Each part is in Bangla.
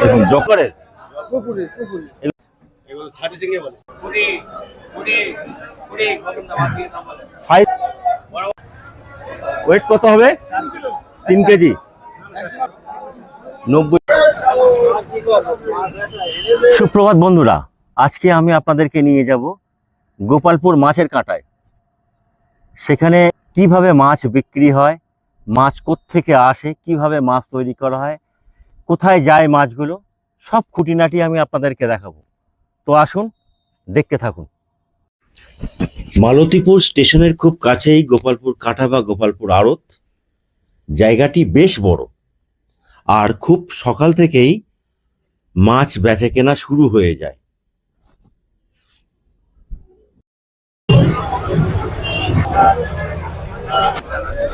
দেখুন, জকরের। ওয়েট কত হবে? তিন কেজি। নব্বই সুপ্রভাত বন্ধুরা, আজকে আমি আপনাদেরকে নিয়ে যাব গোপালপুর মাছের কাঁটায়। সেখানে কীভাবে মাছ বিক্রি হয়, মাছ থেকে আসে, কীভাবে মাছ তৈরি করা হয় কোথায় যায় মাছগুলো, সব খুঁটিনাটি আমি আপনাদেরকে দেখাবো। তো আসুন, দেখতে থাকুন। মালতীপুর স্টেশনের খুব কাছেই গোপালপুর কাটা বা গোপালপুর আড়ত। জায়গাটি বেশ বড়। আর খুব সকাল থেকেই মাছ বেচা কেনা শুরু হয়ে যায়।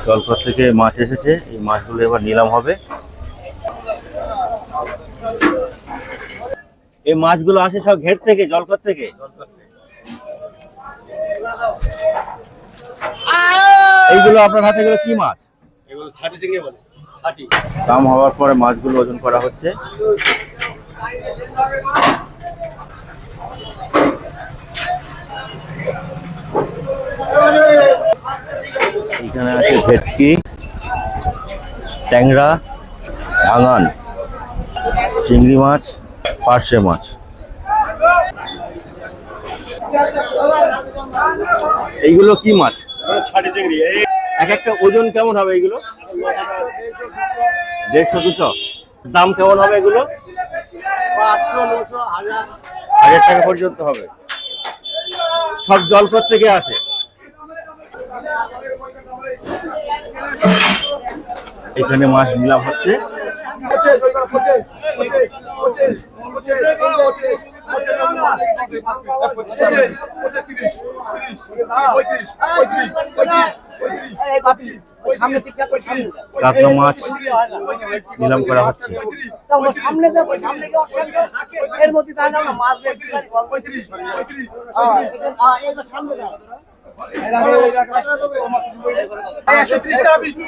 জলকর থেকে মাছ এসেছে, এই মাছগুলো এবার নিলাম হবে। এই মাছগুলো আসে সব ঘের থেকে জলকর থেকে? এইগুলো আপনার হাতে গেলে কি মাছ? এগুলো ছাটি চিংড়ি বলে ছাটি। দাম হওয়ার পরে মাছগুলো ওজন করা হচ্ছে। এখানে আছে ভেটকি ট্যাংরা ভাঙান চিংড়ি মাছ পার্শে মাছ। এইগুলো কি মাছ? এক একটা ওজন কেমন হবে এইগুলো? দেড়শো, দুশো। দাম কেমন হবে এগুলো? হাজার টাকা পর্যন্ত হবে। সব জলকর থেকে আসে। এখানে মাছ নিলাম হচ্ছে কাতলা মাছ নিলাম করা হচ্ছে সামনে যাব সামনে গিয়ে অপশন এর মধ্যে তাহলে আমরা মাছ বেশি সামনে একশো ত্রিশ টাকা বিষ্ণু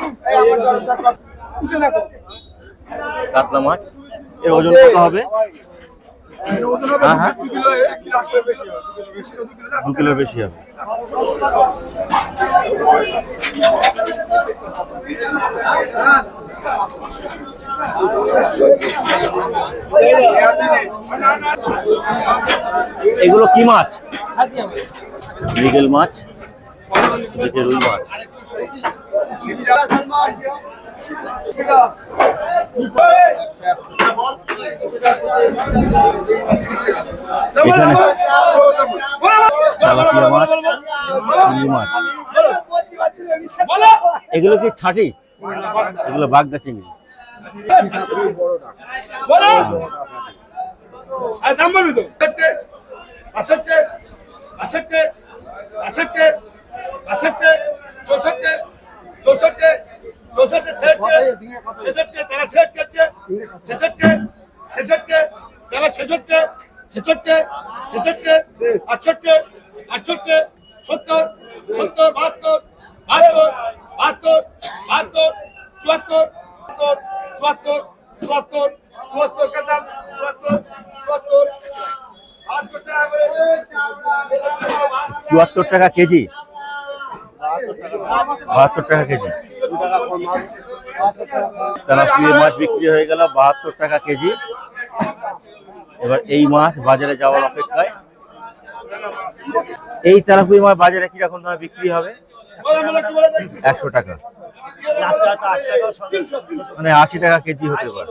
কাতলা মাছ। এর ওজন কত হবে। দু কিলোর বেশি হবে। এগুলো কি মাছ? মৃগেল মাছ। রুই মাছ। এগুলো কি ছাটি? এগুলো বাগদা চিংড়ি। দাম বলবি তো চৌষট্টি ছেষট্টি তারা ছেষট্টি ছেষট্টি ছেষট্টি তারা ছেষট্টি ছেষট্টি ছেষট্টি আটষট্টি আটষট্টি সত্তর সত্তর বাহাত্তর বাহাত্তর বাহাত্তর বাহাত্তর চুয়াত্তর চুয়াত্তর চুয়াত্তর চুয়াত্তর কাতাম চুয়াত্তর চুয়াত্তর। বাহাত্তর চুয়াত্তর টাকা কেজি? বাহাত্তর টাকা কেজি। তেলাপিয়া মাছ বিক্রি হয়ে গেল, বাহাত্তর টাকা কেজি। এবার এই মাছ বাজারে যাওয়ার অপেক্ষায়। এই তেলাপিয়া মাছ বাজারে কীরকম দামে বিক্রি হবে? একশো টাকা। মানে আশি টাকা কেজি হতে পারে।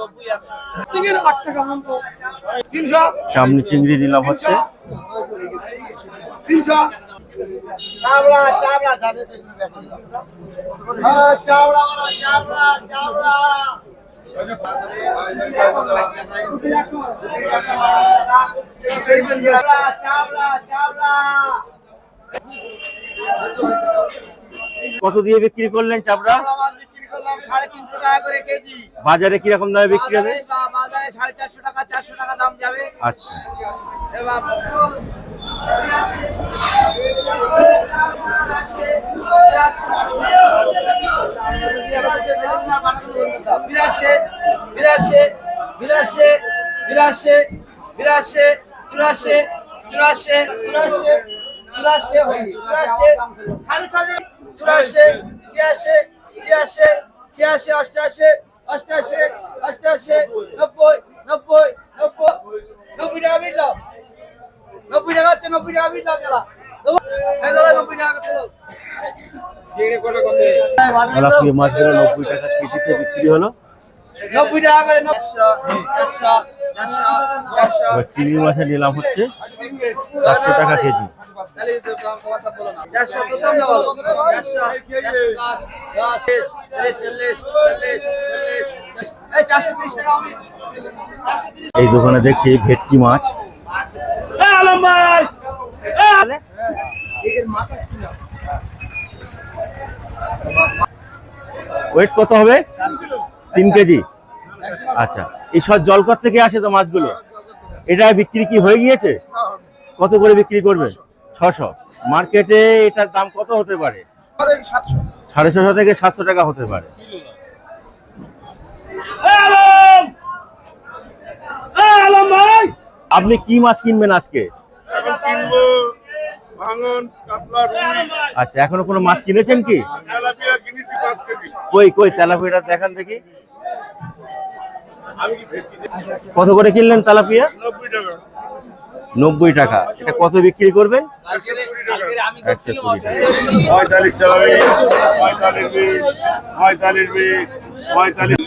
চামনি চিংড়ি নিলাম হচ্ছে। চাবড়া যাদের হ্যাঁ চাবড়া চাবড়া চাবড়া। চাবড়া চাবড়া চাবড়া। কত দিয়ে বিক্রি করলেন চাপড়া মাছ বিক্রি করলাম সাড়ে তিনশো টাকা করে কেজি। বাজারে কীরকম দামে বিক্রি হবে? বাজারে সাড়ে চারশো টাকা চারশো টাকা দাম যাবে। আচ্ছা। বিরাশি বিরাশি বিরাশি বিরাশি বিরাশি চুরাশি চুরাশি চুরাশি চুরাশি চুরাশি সাড়ে ছশো চুরাশি ছিয়াশি ছিয়াশি ছিয়াশি অষ্টাশি অষ্টাশি অষ্টাশি নব্বই নব্বই নব্বই নব্বই টাকা দাও নব্বই টাকা হচ্ছে নব্বই টাকা বিশ টাকা নব্বই টাকা কেজিতে বিক্রি হলো। নব্বই টাকা চিংড়ি নিলাম হচ্ছে চারশো টাকা এই দোকানে দেখি ভেটকি মাছ। ওয়েট কত হবে? তিন কেজি। আচ্ছা এই সব জলকর থেকে আসে তো মাছগুলো? এটা বিক্রি কি হয়ে গিয়েছে? কত করে বিক্রি করবে? ছশো। মার্কেটে এটার দাম কত হতে পারে? সাড়ে ছশো থেকে সাতশো টাকা হতে পারে। আপনি কি মাছ কিনবেন আজকে? আচ্ছা এখনও কোনো মাছ কিনেছেন কি? কই কই তেলাপিয়াটা দেখান দেখি। কত করে কিনলেন তেলাপিয়া? নব্বই টাকা। এটা কত বিক্রি করবেন? আচ্ছা, পঁয়তাল্লিশ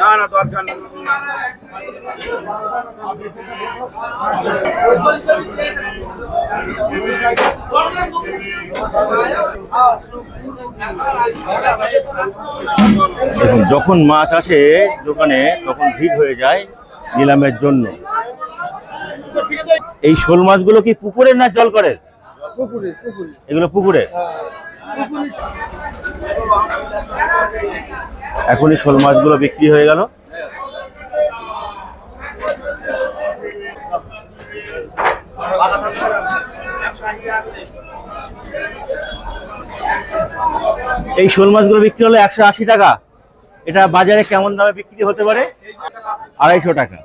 না না দরকার দেখুন যখন মাছ আসে দোকানে তখন ভিড় হয়ে যায় নিলামের জন্য। এই শোল মাছগুলো কি পুকুরের না জল করে পুকুরে এগুলো পুকুরে এখনই শোল মাছগুলো বিক্রি হয়ে গেল। এই শোল মাছগুলো বিক্রি হলো একশো আশি টাকা। এটা বাজারে কেমন দামে বিক্রি হতে পারে? আড়াইশো টাকা।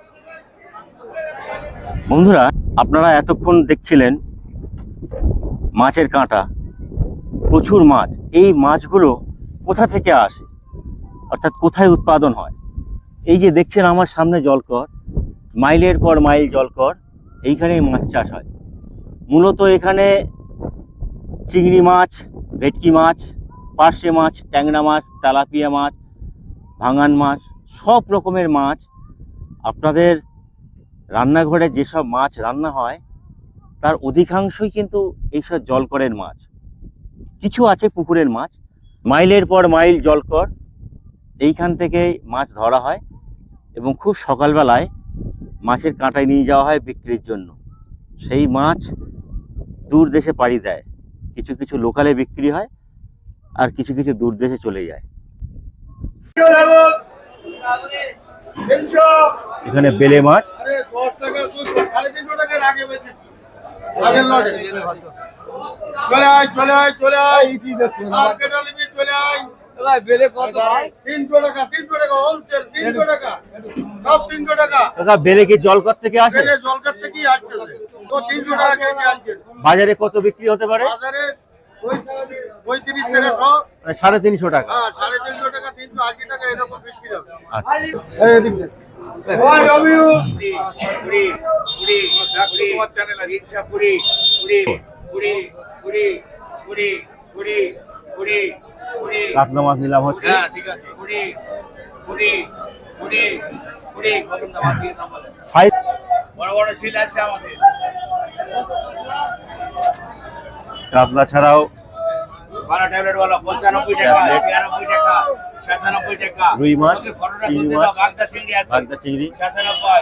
বন্ধুরা, আপনারা এতক্ষণ দেখছিলেন মাছের কাঁটা। প্রচুর মাছ, এই মাছগুলো কোথা থেকে আসে? অর্থাৎ কোথায় উৎপাদন হয়? এই যে দেখছেন আমার সামনে জলকর, মাইলের পর মাইল জলকর, এইখানেই মাছ চাষ হয়। মূলত এখানে চিংড়ি মাছ, ভেটকি মাছ, পার্শে মাছ, ট্যাংরা মাছ, তেলাপিয়া মাছ, ভাঙান মাছ, সব রকমের মাছ আপনাদের রান্নাঘরে যেসব মাছ রান্না হয়, তার অধিকাংশই কিন্তু এইসব জলকরের মাছ। কিছু আছে পুকুরের মাছ। মাইলের পর মাইল জলকর। এইখান থেকে মাছ ধরা হয় এবং খুব সকালবেলায় মাছের কাঁটায় নিয়ে যাওয়া হয় বিক্রির জন্য। সেই মাছ দূর দেশে পাড়ি দেয়। কিছু কিছু লোকালে বিক্রি হয় আর কিছু কিছু দূর দেশে চলে যায়। এখানে বেলে মাছ। চলে আয় চলে আয় চলে আয় মার্কেট আলিবি চলে আয় ভাই বেলে কত ভাই তিনশো টাকা তিনশো টাকা হোলসেল তিনশো টাকা সব তিনশো টাকা দাদা বেলে কি জলকর থেকে আসে পেলে জলকার থেকেই আসছে তো তিনশো টাকা কেজি আজকে বাজারে কত বিক্রি হতে পারে বাজারে ওই টাকা সব মানে সাড়ে তিনশো টাকা হ্যাঁ সাড়ে তিনশো টাকা কাতলা মাছ নিলাম হচ্ছে। হ্যাঁ, সাইজ বড় বড় সিল আছে আমাদের। কাতলা ছাড়াও বারো ট্যাবলেট বলো পঁচানব্বই টাকা ছিয়ানব্বই টাকা সাতানব্বই টাকা। রুই মাছ চিংড়ি মাছ চিংড়ি। সাতানব্বই।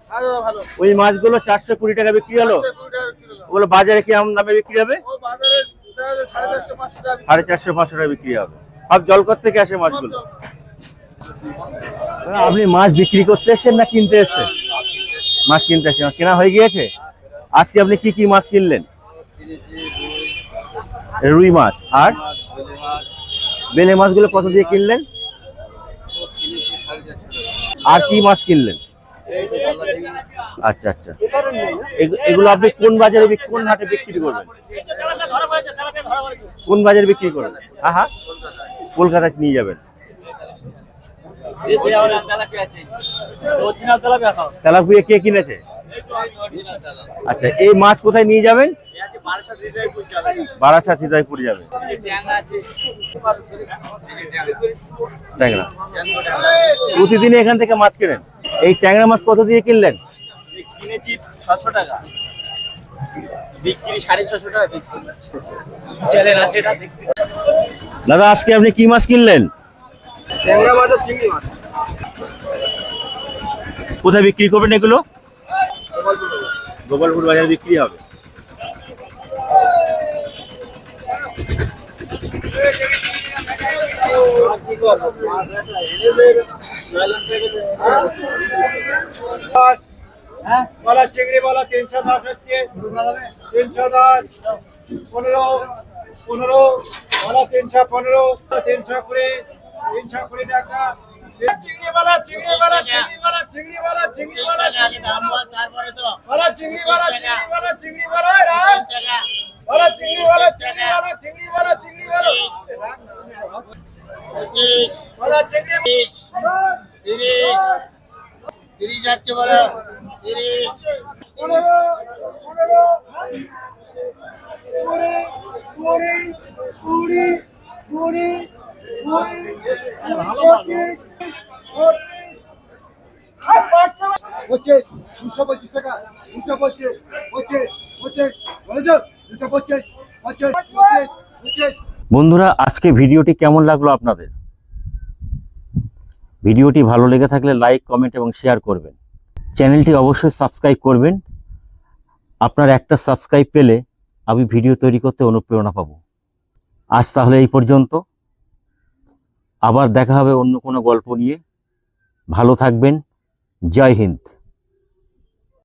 ওই মাছগুলো চারশো কুড়ি টাকা বিক্রি হলো। ওগুলো বাজারে কি দামে বিক্রি হবে। সাড়ে চারশো পাঁচশো টাকা বিক্রি হবে। সব জলকর থেকে আসে মাছগুলো? আপনি মাছ বিক্রি করতে এসেছেন না কিনতে এসেছেন? মাছ কিনতে এসেছেন। কেনা হয়ে গিয়েছে? আজকে আপনি কি কি মাছ কিনলেন? রুই মাছ। আর? বেলে মাছগুলো কত দিয়ে কিনলেন? আর কি মাছ কিনলেন? আচ্ছা আচ্ছা। এগু- এগুলো আপনি কোন বাজারে কোন হাটে বিক্রি করবেন? কোন বাজারে বিক্রি করবেন? হ্যাঁ হ্যাঁ। কলকাতায় নিয়ে যাবেন। তেলাপুয়া কে কিনেছে? আচ্ছা এই মাছ কোথায় নিয়ে যাবেন? বারাসাত হৃদয়পুর যাবে ট্যাংরা। প্রতিদিন এখান থেকে মাছ কেনেন? এই ট্যাংরা মাছ কত দিয়ে কিনলেন? কিনেছি ছশো টাকা। বিক্রি সাড়ে ছশো টাকা চ্যানেল আছে এটা দাদা আজকে আপনি কি মাছ কিনলেন? ট্যাংরা মাছ আর চিংড়ি মাছ। কোথায় বিক্রি করবেন এগুলো? গোপালপুর বাজারে বিক্রি হবে। বলা চিংড়ি বলা তিনশো দশ হচ্ছে তিনশো দশ পনেরো পনেরো বলা তিনশো পনেরো তিনশো কুড়ি তিনশো কুড়ি টাকা চিংড়ি বলা চিংড়ি বলা চিংড়ি বলা চিংড়ি বলা চিংড়ি বলা চিংড়ি বলা বলা চিংড়ি বলা চিংড়ি বলা চিংড়ি বলা রাজ বলা চিংড়ি বলা চিংড়ি বলা চিংড়ি বলা চিংড়ি বলা বলা চিংড়ি তিরিশ যাচ্ছে বলো তিরিশ বন্ধুরা, আজকে ভিডিওটি কেমন লাগল আপনাদের? ভিডিওটি ভালো লেগে থাকলে লাইক কমেন্ট এবং শেয়ার করবেন। চ্যানেলটি অবশ্যই সাবস্ক্রাইব করবেন। আপনার একটা সাবস্ক্রাইব পেলে আমি ভিডিও তৈরি করতে অনুপ্রেরণা পাব। আজ তাহলে এই পর্যন্ত। আবার দেখা হবে অন্য কোনো গল্প নিয়ে। ভালো থাকবেন। জয় হিন্দ।